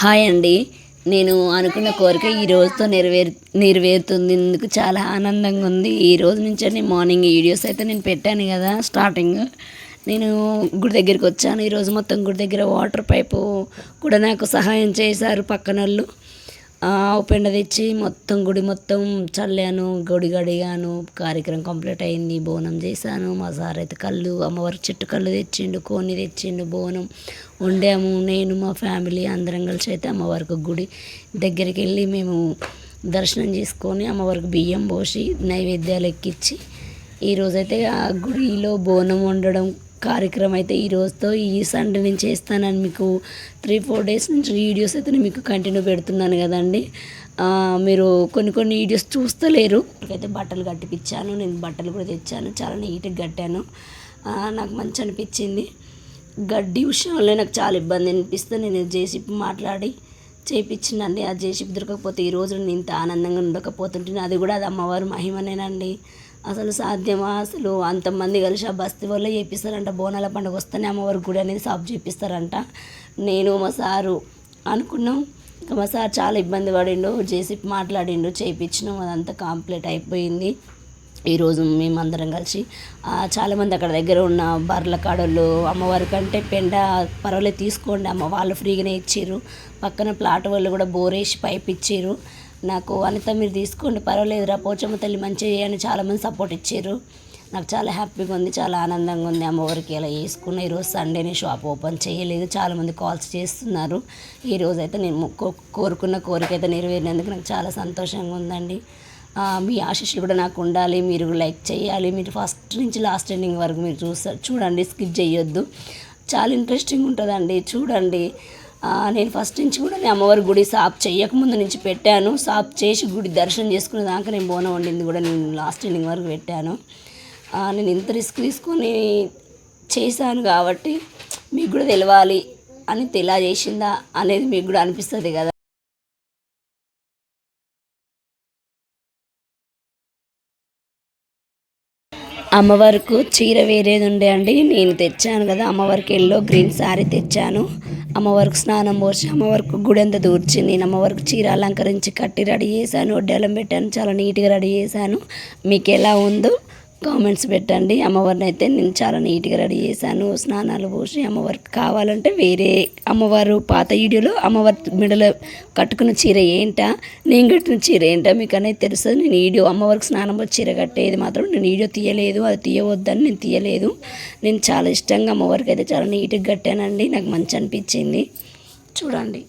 Hi అండి. నేను అనుకున్న కోరిక ఈ రోజుతో నెరవేరు నెరవేరుతుంది ఎందుకు చాలా ఆనందంగా ఉంది. ఈ రోజు నుంచి మార్నింగ్ వీడియోస్ అయితే నేను పెట్టాను కదా స్టార్టింగ్. నేను గుడి దగ్గరికి వచ్చాను. ఈరోజు మొత్తం గుడి దగ్గర వాటర్ పైపు కూడా నాకు సహాయం చేశారు పక్కన వాళ్ళు పెండ తెచ్చి మొత్తం గుడి మొత్తం చల్లాను గుడి గడిగాను కార్యక్రమం కంప్లీట్ అయింది బోనం చేశాను మా సార్ అయితే కళ్ళు అమ్మవారి చెట్టు కళ్ళు తెచ్చిండు కోని తెచ్చిండు బోనం వండాము. నేను మా ఫ్యామిలీ అందరం కలిసి అయితే అమ్మవారికి గుడి దగ్గరికి వెళ్ళి మేము దర్శనం చేసుకొని అమ్మవారికి బియ్యం పోసి నైవేద్యాలు ఎక్కించి ఈరోజైతే ఆ గుడిలో బోనం వండడం కార్యక్రమం అయితే ఈ రోజుతో ఈ సండే నేను చేస్తానని మీకు త్రీ ఫోర్ డేస్ నుంచి వీడియోస్ అయితే నేను మీకు కంటిన్యూ పెడుతున్నాను కదండి. మీరు కొన్ని కొన్ని వీడియోస్ చూస్తలేరు. అయితే బట్టలు కట్టిపించాను నేను బట్టలు కూడా తెచ్చాను. చాలా నీట్గా కట్టాను. నాకు మంచి అనిపించింది. గడ్డి విషయంలో నాకు చాలా ఇబ్బంది అనిపిస్తే నేను జేసీపీ మాట్లాడి చేయించిందండి ఆ జేసీపీ దొరకకపోతే ఈ రోజు నేను ఇంత ఆనందంగా ఉండకపోతుంటే అది కూడా అది అమ్మవారు మహిమనేనండి. అసలు సాధ్యమా? అసలు అంతమంది కలిసి ఆ బస్తీ వల్ల చేపిస్తారంట. బోనాల పండుగ వస్తేనే అమ్మవారి గుడి అనేది సాపు చేపిస్తారంట. నేను మా సారు అనుకున్నాం. ఇంకా మా సార్ చాలా ఇబ్బంది పడిండు. జేసీపీ మాట్లాడిండు చేయించినాం అదంతా కంప్లీట్ అయిపోయింది. ఈరోజు మేమందరం కలిసి చాలామంది అక్కడ దగ్గర ఉన్న బర్ల కాడోళ్ళు అమ్మవారి కంటే పెండ పర్వాలేదు తీసుకోండి అమ్మ. వాళ్ళు ఫ్రీగానే ఇచ్చారు పక్కన ప్లాట్ వాళ్ళు కూడా బోరేసి పైప్ ఇచ్చారు నాకు అనిత మీరు తీసుకోండి పర్వాలేదురా పోచమ్మ తల్లి మంచిగా చేయని చాలామంది సపోర్ట్ ఇచ్చారు. నాకు చాలా హ్యాపీగా ఉంది చాలా ఆనందంగా ఉంది అమ్మవారికి ఇలా వేసుకున్న ఈరోజు సండేనే షాప్ ఓపెన్ చేయలేదు చాలామంది కాల్స్ చేస్తున్నారు. ఈరోజు అయితే నేను కోరుకున్న కోరిక అయితే నెరవేరినందుకు నాకు చాలా సంతోషంగా ఉందండి. మీ ఆశీస్సులు కూడా నాకు ఉండాలి మీరు లైక్ చేయాలి మీరు ఫస్ట్ నుంచి లాస్ట్ ఎండింగ్ వరకు మీరు చూస్తారు చూడండి స్కిప్ చేయొద్దు. చాలా ఇంట్రెస్టింగ్ ఉంటుందండి చూడండి. నేను ఫస్ట్ నుంచి కూడా నేను అమ్మవారి గుడి సాప్ చేయకముందు నుంచి పెట్టాను. సాప్ చేసి గుడి దర్శనం చేసుకునే దాకా నేను బోనం వండింది కూడా నేను లాస్ట్ ఎండింగ్ వరకు పెట్టాను. నేను ఇంత రిస్క్ తీసుకొని చేశాను కాబట్టి మీకు కూడా తెలవాలి అని తెలా చేసిందా అనేది మీకు కూడా అనిపిస్తుంది కదా. అమ్మవారికి చీర వేరేది ఉండే అండి. నేను తెచ్చాను కదా అమ్మవారికి ఎల్లో గ్రీన్ శారీ తెచ్చాను. అమ్మవారికి స్నానం పోసి అమ్మవారికి గుడి అంతా దూర్చి నేను అమ్మవారికి చీర అలంకరించి కట్టి రెడీ చేశాను వడ్డాలం పెట్టాను చాలా నీట్గా రెడీ చేశాను. మీకు ఎలా ఉందో కామెంట్స్ పెట్టండి. అమ్మవారిని అయితే నేను చాలా నీట్గా రెడీ చేశాను. స్నానాలు పోసి అమ్మవారికి కావాలంటే వేరే అమ్మవారు పాత వీడియోలో అమ్మవారి మెడలో కట్టుకున్న చీర ఏంటా? నేను కట్టిన చీర ఏంటా? మీకు అనేది తెలుస్తుంది నేను వీడియో అమ్మవారికి స్నానం చీర కట్టేది మాత్రం నేను వీడియో తీయలేదు. అది తీయవద్దని నేను తీయలేదు. నేను చాలా ఇష్టంగా అమ్మవారికి అయితే చాలా నీట్గా కట్టానండి. నాకు మంచి అనిపించింది. చూడండి.